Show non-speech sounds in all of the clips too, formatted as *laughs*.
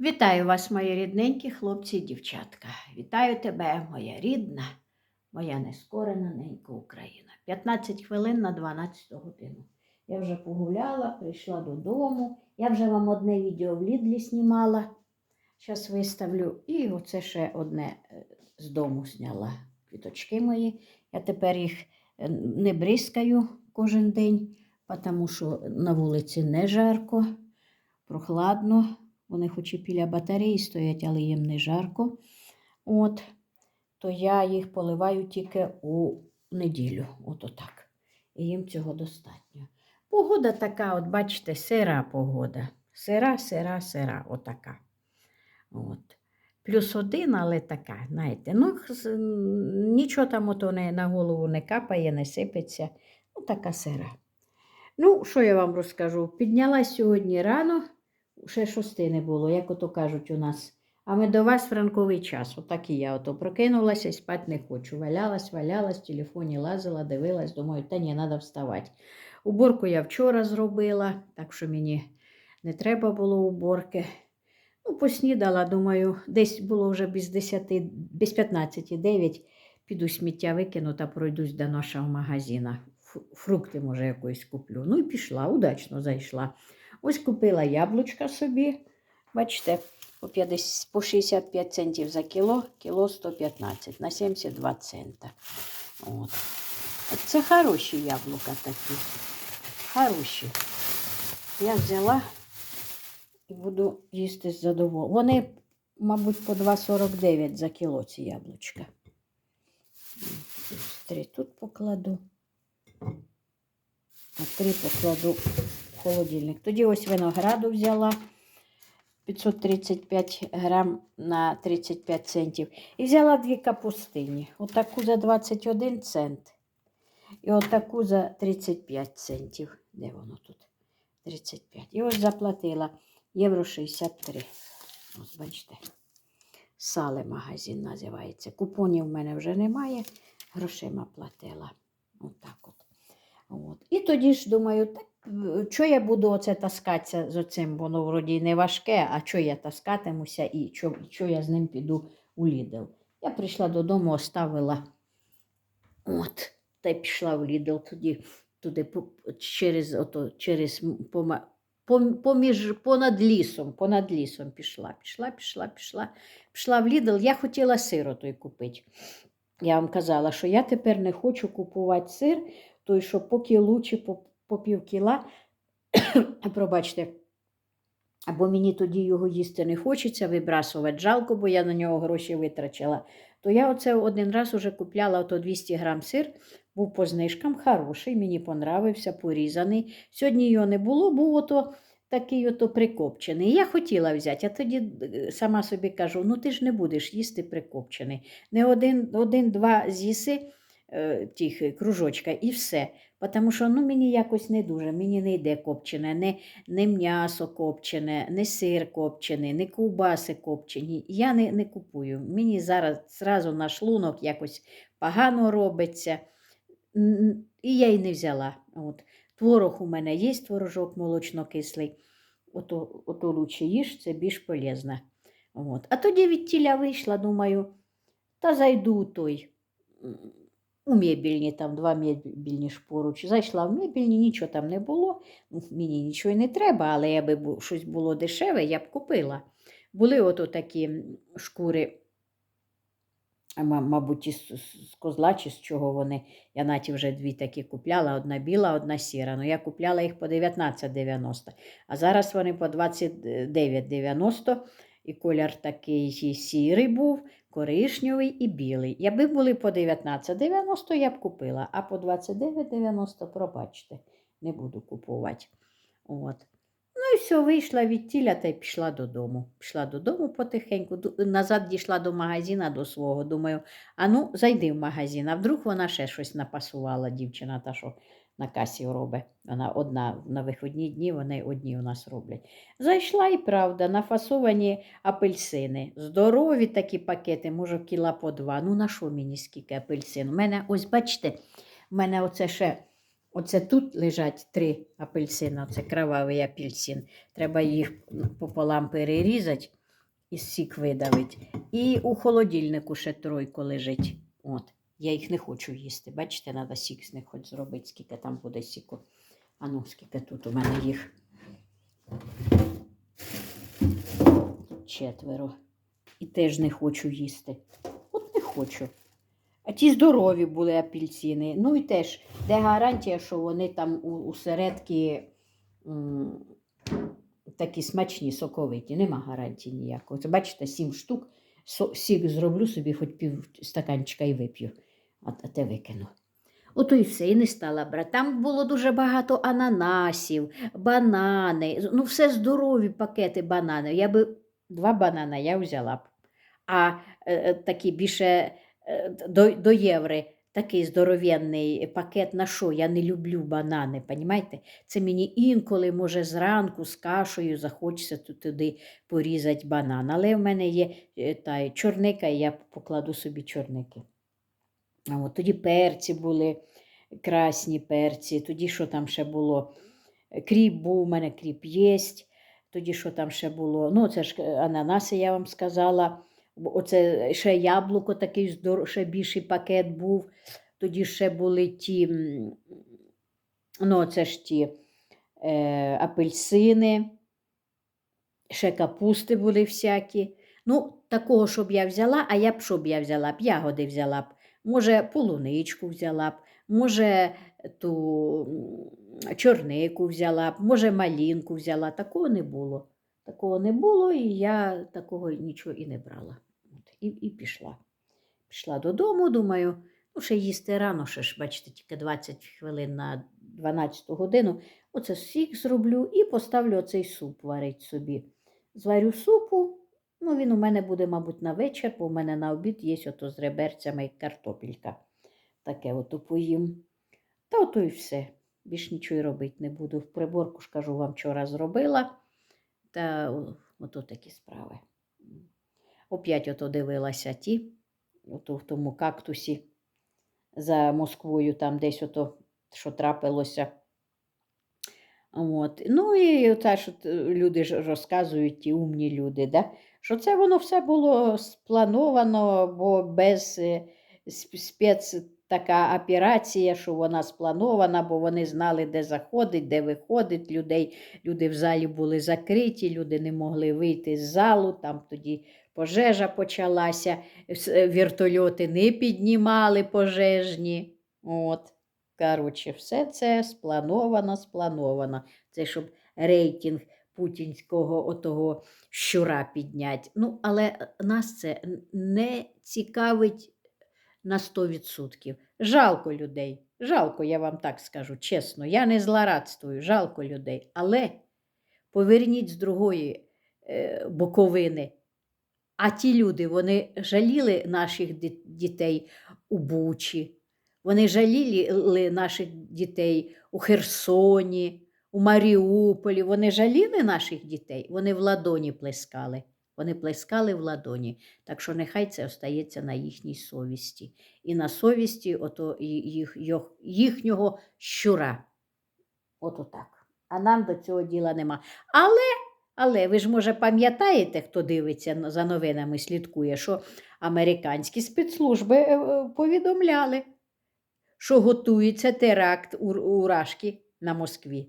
Вітаю вас, мої рідненькі хлопці і дівчатка. Вітаю тебе, моя рідна, моя нескорена ненька Україна. 15 хвилин на 12 годину. Я вже погуляла, прийшла додому. Я вже вам одне відео в Лідлі знімала. Зараз виставлю. І оце ще одне е, з дому зняла. Квіточки мої. Я тепер їх е, не бризкаю кожен день, тому що на вулиці не жарко, прохладно. Вони хоч і біля батареї стоять, але їм не жарко. От, то я їх поливаю тільки у неділю. От отак. І їм цього достатньо. Погода така, от бачите, сира погода. Сира, сира, сира, отака. От. Плюс один, але така, знаєте, ну, нічого там ото не, на голову не капає, не сипеться. Ну, така сира. Ну, що я вам розкажу? Піднялась сьогодні рано, ще шости не було, як ото кажуть у нас. А ми до вас франковий час. Отак і я ото прокинулася і спати не хочу. Валялась, валялась, в телефоні лазила, дивилась, думаю, та ні, треба вставати. Уборку я вчора зробила, так що мені не треба було уборки. Ну, поснідала, думаю, десь було вже без 10, без 15, 9. Піду сміття викину та пройдусь до нашого магазина. Фрукти, може, якоїсь куплю. Ну і пішла, удачно зайшла. Ось купила яблучка собі. Бачите, по, 50, по 65 центів за кіло, кіло 115 на 72 цента. От. Це хороші яблука такі. Хороші. Я взяла і буду їсти з задоволенням. Вони, мабуть, по 2,49 за кіло ці яблучка. Три тут покладу. А покладу в холодильник. Тоді ось винограду взяла 535 грам на 35 центів. І взяла дві капустині. Отаку за 21 цент. І отаку за 35 центів. Де воно тут? 35. І ось заплатила євро 63. Ось бачите. Сале магазин називається. Купонів в мене вже немає. Грошима платила. Отак от. От. І тоді ж думаю, так, що я буду оце таскатися з оцим, воно вроді не важке, а що я таскатимуся і що, що я з ним піду у Лідл. Я прийшла додому, оставила. От, та й пішла в Лідл тоді, туди через, ото, через пома- поміж, понад лісом, понад лісом пішла, пішла, пішла, пішла, пішла в Лідл. Я хотіла сир той купити. Я вам казала, що я тепер не хочу купувати сир, той, що по кілу чи по, по пів кіла, *coughs* пробачте, або мені тоді його їсти не хочеться, вибрасувати жалко, бо я на нього гроші витрачала. То я оце один раз уже купляла ото 200 грам сир, був по знижкам хороший, мені понравився, порізаний. Сьогодні його не було, був ото такий ото прикопчений. Я хотіла взяти, а тоді е, сама собі кажу: ну ти ж не будеш їсти прикопчений. Не один, один-два з'їси е, тих е, кружочка і все. Тому що ну, мені якось не дуже, мені не йде копчене, не, не м'ясо копчене, не сир копчений, не ковбаси копчені. Я не, не купую. Мені зараз зразу на шлунок якось погано робиться. І я й не взяла. От. Творог у мене є, творожок молочно-кислий. Ото, ото лучше їж, це більш полезно. От. А тоді від тіля вийшла, думаю, та зайду той. У мебільні, там два мебільні ж поруч. Зайшла в мебільні, нічого там не було. Ну, Мені нічого не треба, але якби щось було дешеве, я б купила. Були ото такі шкури, мабуть, із з козла чи з чого вони. Я наті вже дві такі купляла: одна біла, одна сіра. Ну, я купляла їх по 19,90, а зараз вони по 29,90. І колір такий сірий був, коричневий і білий. Якби були по 19,90, я б купила, а по 29,90, пробачте, не буду купувати. От. Ну і все, вийшла від тіля та й пішла додому. Пішла додому потихеньку, назад дійшла до магазина до свого. Думаю, а ну, зайди в магазин, а вдруг вона ще щось напасувала, дівчина, та що на касі робить. Вона одна на вихідні дні, вони одні у нас роблять. Зайшла і правда, нафасовані апельсини. Здорові такі пакети, може, кіла по два. Ну, на що мені скільки апельсин? У мене, ось бачите, у мене оце ще. Оце тут лежать три апельсини, оце кровавий апельсин. Треба їх пополам перерізати і сік видавить. І у холодильнику ще тройко лежить. От. Я їх не хочу їсти. Бачите, треба сік з них хоч зробити, скільки там буде сіку. А ну, скільки тут у мене їх. Четверо. І теж не хочу їсти. От не хочу. А ті здорові були апельсини. Ну і теж, де гарантія, що вони там у, у середки м, такі смачні, соковиті. Нема гарантії ніякої. Це бачите, сім штук. Сік зроблю собі, хоч пів стаканчика і вип'ю, а, те викину. Ото і все, і не стала брати. Там було дуже багато ананасів, банани. Ну, все здорові пакети бананів. Я би два банана я взяла б. А е, е, такі більше е, до, до євро, такий здоровенний пакет на що? Я не люблю банани, понімаєте? Це мені інколи, може, зранку з кашею захочеться туди порізати банан. Але в мене є е, та, чорника, і я покладу собі чорники. От тоді перці були, красні перці, тоді що там ще було? Кріп був, у мене кріп єсть. Тоді що там ще було? Ну, це ж е, ананаси, я вам сказала. Оце ще яблуко такий здор... ще більший пакет був. Тоді ще були ті, ну, це ж ті е, апельсини, ще капусти були всякі. Ну, такого, щоб я взяла, а я б що б я взяла б? Ягоди взяла б. Може, полуничку взяла б, може, ту чорнику взяла б, може, малінку взяла. Такого не було. Такого не було, і я такого нічого і не брала. От, і, і пішла. Пішла додому, думаю, ну, ще їсти рано, ще ж, бачите, тільки 20 хвилин на 12 годину. Оце сік зроблю і поставлю оцей суп варить собі. Зварю супу, ну він у мене буде, мабуть, на вечір, бо у мене на обід є ото з реберцями і картопелька. Таке ото поїм. Та ото і все. Більш нічого й робити не буду. В приборку ж кажу, вам вчора зробила. Та ото такі справи. Оп'ять ото дивилася ті, ото в тому кактусі за Москвою, там десь ото, що трапилося. От. Ну і те, що люди ж розказують, ті умні люди, да? що це воно все було сплановано, бо без е, спец така операція, що вона спланована, бо вони знали, де заходить, де виходить людей. Люди в залі були закриті, люди не могли вийти з залу, там тоді пожежа почалася, е, вертольоти не піднімали пожежні. От. Коротше, все це сплановано, сплановано. Це щоб рейтинг путінського отого щура підняти. Ну, але нас це не цікавить на 100%. Жалко людей. Жалко, я вам так скажу, чесно. Я не злорадствую, жалко людей. Але поверніть з другої е, боковини. А ті люди, вони жаліли наших дітей у Бучі, вони жаліли наших дітей у Херсоні, у Маріуполі. Вони жаліли наших дітей, вони в ладоні плескали. Вони плескали в ладоні. Так що нехай це остається на їхній совісті. І на совісті ото і- їх, їхнього щура. Ото так. А нам до цього діла нема. Але, але ви ж, може, пам'ятаєте, хто дивиться за новинами, слідкує, що американські спецслужби е, е, повідомляли, що готується теракт у, у Рашки на Москві.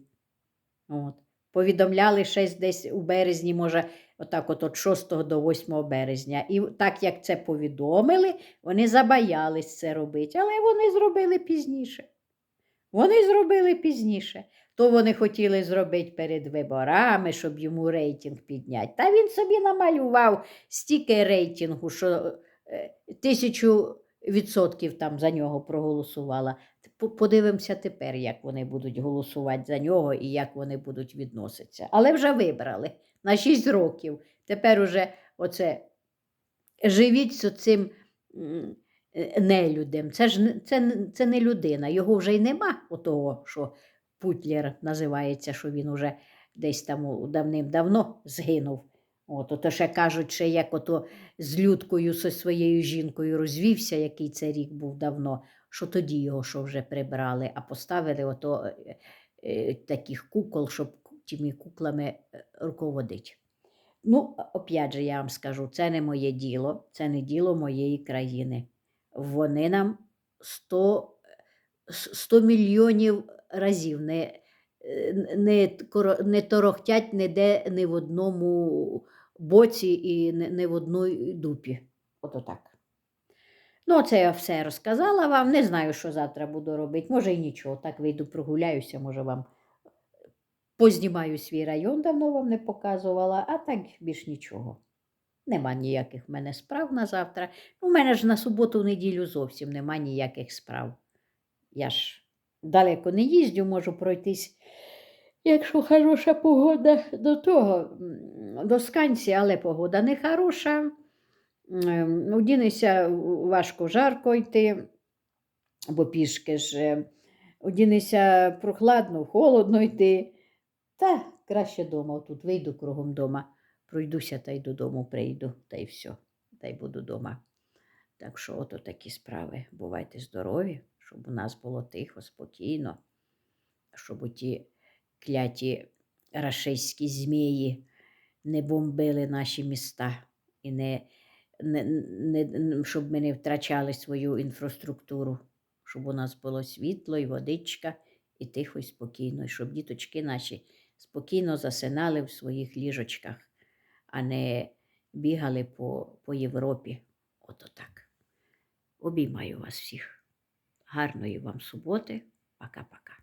От. Повідомляли ще десь у березні, може, отак от від 6 до 8 березня. І так як це повідомили, вони забоялись це робити, але вони зробили пізніше. Вони зробили пізніше. То вони хотіли зробити перед виборами, щоб йому рейтинг підняти. Та він собі намалював стільки рейтингу, що е, тисячу відсотків там за нього проголосувала. Подивимося тепер, як вони будуть голосувати за нього і як вони будуть відноситися. Але вже вибрали *laughs* на 6 років. Тепер уже оце живіть з цим нелюдем. Це ж це, це не людина. Його вже й нема, отого, що Путлер називається, що він уже десь там давним-давно згинув. От, ото ще кажуть, що як ото з Людкою зі своєю жінкою розвівся, який це рік був давно, що тоді його що вже прибрали, а поставили ото е, е, таких кукол, щоб тими куклами е, руководить. Ну, опять же, я вам скажу, це не моє діло, це не діло моєї країни. Вони нам 100, 100 мільйонів разів не, е, не, не торохтять ніде ні в одному боці і не, в одній дупі. Ото так. Ну, це я все розказала вам. Не знаю, що завтра буду робити. Може і нічого. Так вийду, прогуляюся, може вам познімаю свій район, давно вам не показувала, а так більш нічого. Нема ніяких в мене справ на завтра. У мене ж на суботу, неділю зовсім нема ніяких справ. Я ж далеко не їздю, можу пройтись, якщо хороша погода до того, до сканці, але погода не хороша. Ем, Одінися важко жарко йти, бо пішки ж. е, Одінися прохладно, холодно йти. Та краще дома, тут вийду кругом дома, пройдуся та й додому прийду, та й все, та й буду дома. Так що, ото такі справи. Бувайте здорові, щоб у нас було тихо, спокійно, щоб оті кляті рашистські змії не бомбили наші міста і не, не, не, щоб ми не втрачали свою інфраструктуру, щоб у нас було світло і водичка, і тихо, і спокійно, і щоб діточки наші спокійно засинали в своїх ліжочках, а не бігали по, по Європі. Ото так. Обіймаю вас всіх. Гарної вам суботи. Пока-пока.